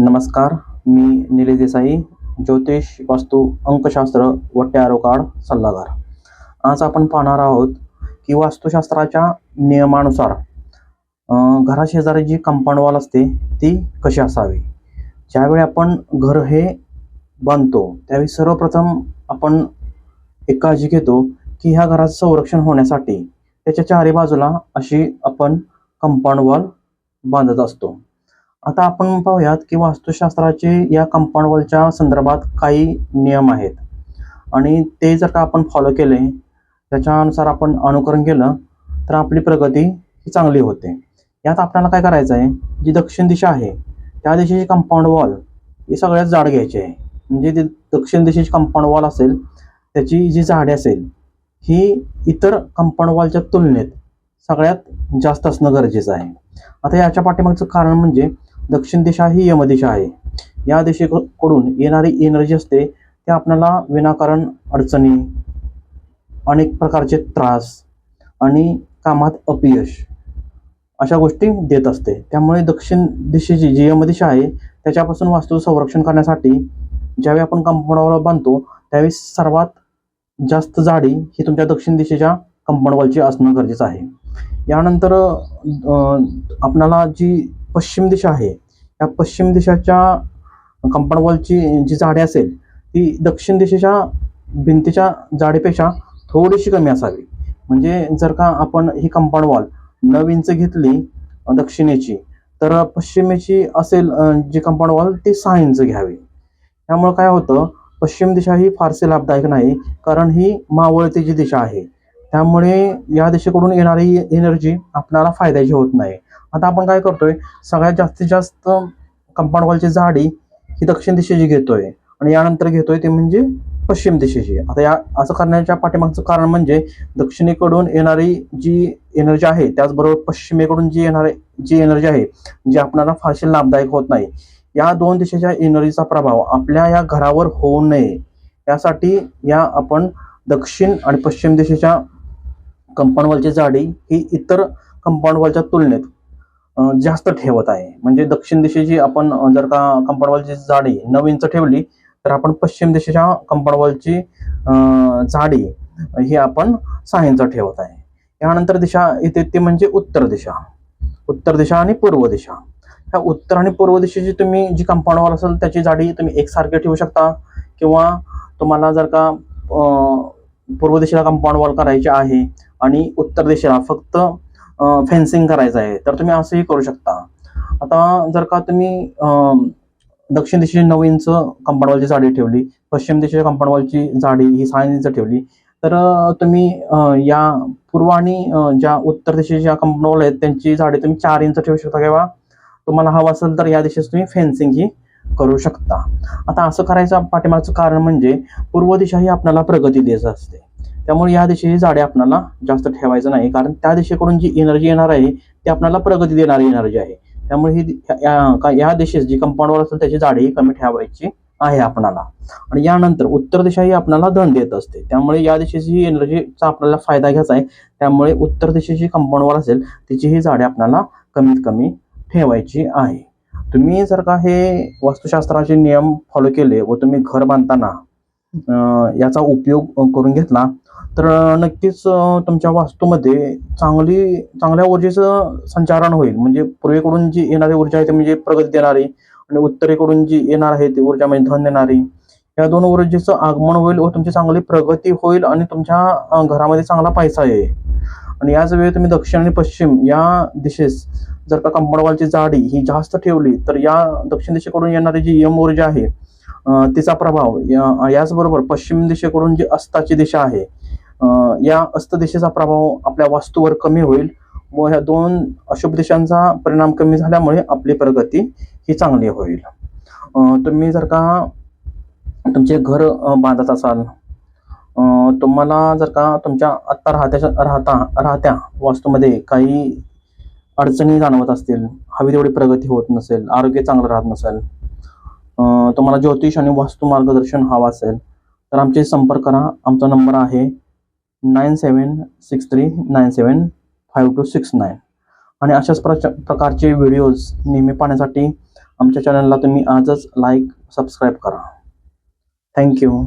नमस्कार मी निलेश देसाई ज्योतिष वास्तू अंकशास्त्र व टॅरो कार्ड सल्लागार. आज आपण पाहणार आहोत की वास्तुशास्त्राच्या नियमानुसार घराशेजारी जी कंपाऊंड वॉल असते ती कशी असावी? ज्यावेळी आपण घर हे बांधतो त्यावेळी सर्वप्रथम आपण एक काळजी घेतो की ह्या घराचं संरक्षण होण्यासाठी त्याच्या चारी बाजूला अशी आपण कंपाऊंड वॉल बांधत असतो. आता आपण पाहूयात की वास्तुशास्त्राचे या कंपाऊंड वॉलच्या संदर्भात काही नियम आहेत. आणि ते जर का आपण फॉलो केले त्याच्यानुसार आपण अनुकरण केलं तर आपली प्रगती ही चांगली होते. यात आपल्याला काय करायचं आहे? जी दक्षिण दिशा आहे त्या दिशेची कंपाऊंड वॉल ही सगळ्यात जाड घ्यायची आहे. म्हणजे ती दक्षिण दिशेची कंपाऊंड वॉल असेल त्याची जी झाडे असेल ही इतर कंपाऊंड वॉलच्या तुलनेत सगळ्यात जास्त असणं गरजेचं आहे. आता याच्या पाठीमागचं कारण म्हणजे दक्षिण दिशा ही यमदिशा आहे. या दिशेकडून येणारी एनर्जी असते ते आपल्याला विनाकारण अडचणी अनेक प्रकारचे त्रास आणि कामात अपयश अशा गोष्टी देत असते. त्यामुळे दक्षिण दिशेची जी यमदिशा आहे त्याच्यापासून वास्तू संरक्षण करण्यासाठी ज्यावेळी आपण कंपाऊंड बांधतो त्यावेळी सर्वात जास्त जाडी ही तुमच्या दक्षिण दिशेच्या कंपाऊंड वॉलची असणं गरजेचं आहे. यानंतर आपणाला जी पश्चिम दिशा आहे. या पश्चिम दिशाच्या कंपाऊंड वॉलची जी झाडे असेल ती दक्षिण दिशेच्या भिंतीच्या जाडीपेक्षा थोडीशी कमी असावी. म्हणजे जर का आपण ही कंपाऊंड वॉल नऊ इंच घेतली दक्षिणेची तर पश्चिमेची असेल जी कंपाऊंड वॉल ती सहा इंच घ्यावी. त्यामुळे काय होतं पश्चिम दिशा ही फारसे लाभदायक नाही कारण ही मावळतीची दिशा आहे त्यामुळे या दिशेकडून येणारी एनर्जी आपल्याला फायद्याची होत नाही. आता आपण काय करतोय सगळ्यात जास्तीत जास्त कंपाऊंड वॉलची जाडी ही दक्षिण दिशेची घेतोय. आणि यानंतर घेतोय ते म्हणजे पश्चिम दिशेची. आता या असं करण्याच्या पाठीमागचं कारण म्हणजे दक्षिणेकडून येणारी जी एनर्जी आहे त्याचबरोबर पश्चिमेकडून जी येणारी जी एनर्जी आहे जी आपणाला फारशी लाभदायक होत नाही. या दोन दिशेच्या एनर्जीचा प्रभाव आपल्या या घरावर होऊ नये. यासाठी या आपण दक्षिण आणि पश्चिम दिशेच्या कंपाऊंड वॉलची जाडी ही इतर कंपाऊंड वॉलच्या तुलनेत जास्त ठेवत आहे. म्हणजे दक्षिण दिशेची आपण जर का कंपाऊंड वॉलची जाडी नऊ इंच ठेवली तर आपण पश्चिम दिशेच्या कंपाऊंड वॉलची जाडी ही आपण सहा इंच ठेवत आहे. यानंतर दिशा येते ती म्हणजे उत्तर दिशा. उत्तर दिशा आणि पूर्व दिशा. ह्या उत्तर आणि पूर्व दिशेची तुम्ही जी कंपाऊंड वॉल असेल त्याची जाडी तुम्ही एकसारखी ठेवू शकता. किंवा तुम्हाला जर का पूर्व दिशेला कंपाऊंड वॉल करायची आहे आणि उत्तर दिशेला फक्त फेन्सिंग करायचं आहे तर तुम्ही असंही करू शकता. आता जर का तुम्ही दक्षिण दिशेची नऊ इंच कंपाऊंड वॉलची जाडी ठेवली पश्चिम दिशेच्या कंपाऊंड वॉलची जाडी ही सहा इंच ठेवली तर तुम्ही या पूर्व आणि ज्या उत्तर दिशेच्या कंपाऊंड वॉल आहेत त्यांची जाडी तुम्ही चार इंच ठेवू शकता किंवा तुम्हाला हवं असेल तर या दिशेस तुम्ही फेन्सिंग ही करू शकता. आता असं करायचं पाठीमागचं कारण म्हणजे पूर्व दिशा ही आपल्याला प्रगती देत असते. त्यामुळे या दिशेची झाडे आपल्याला जास्त ठेवायचं नाही. कारण त्या दिशेकडून जी एनर्जी येणार आहे ती आपल्याला प्रगती देणारी एनर्जी आहे. त्यामुळे ही या- दिशेस जी कंपाऊंडवर असेल त्याची जाडी ही कमी ठेवायची आहे आपणाला. आणि यानंतर उत्तर दिशा ही आपल्याला धन देत असते. त्यामुळे या दिशेची ही एनर्जीचा आपल्याला फायदा घ्यायचा आहे त्यामुळे उत्तर दिशेची कंपाऊंडवर असेल तिची ही झाडे आपल्याला कमीत कमी ठेवायची आहे. तुम्ही जर का हे वास्तुशास्त्राचे नियम फॉलो केले व तुम्ही घर बांधताना याचा उपयोग करून घेतला तर नक्कीच तुमच्या वास्तूमध्ये चांगली चांगल्या ऊर्जेचं संचारण होईल. म्हणजे पूर्वेकडून जी येणारी ऊर्जा आहे ती म्हणजे प्रगती देणारी आणि उत्तरेकडून जी येणार आहे ती ऊर्जा म्हणजे धन देणारी. या दोन ऊर्जेचं आगमन होईल व तुमची चांगली प्रगती होईल आणि तुमच्या घरामध्ये चांगला पैसा येईल. आणि याच वेळी तुम्ही दक्षिण आणि पश्चिम या दिशेस जर का कंपाऊंडवालची जाडी ही जास्त ठेवली तर या दक्षिण दिशेकडून येणारी जी यम ऊर्जा आहे तिचा प्रभाव या- याचबरोबर पश्चिम दिशेकडून जी अस्ताची दिशा आहे या अस्त दिशेचा प्रभाव आपल्या वास्तूवर कमी होईल. व ह्या दोन अशुभ दिशांचा परिणाम कमी झाल्यामुळे आपली प्रगती ही चांगली होईल. तुम्ही जर का तुमचे घर बांधत असाल तुम्हाला जर का तुमच्या आत्ता राहत्याच्या राहता राहत्या वास्तूमध्ये काही अडचणी जाणवत असतील हवी तेवढी प्रगती होत नसेल आरोग्य चांगलं राहत नसेल तुम्हाला ज्योतिष आणि वास्तू मार्गदर्शन हवं असेल तर आमचे संपर्क करा. आमचा नंबर आहे nine seven six three nine seven five two six nine आणि अशाच प्रचा प्रकारचे व्हिडिओज नेहमी पाहण्यासाठी आमच्या चॅनलला तुम्ही आजच लाईक सबस्क्राईब करा थँक्यू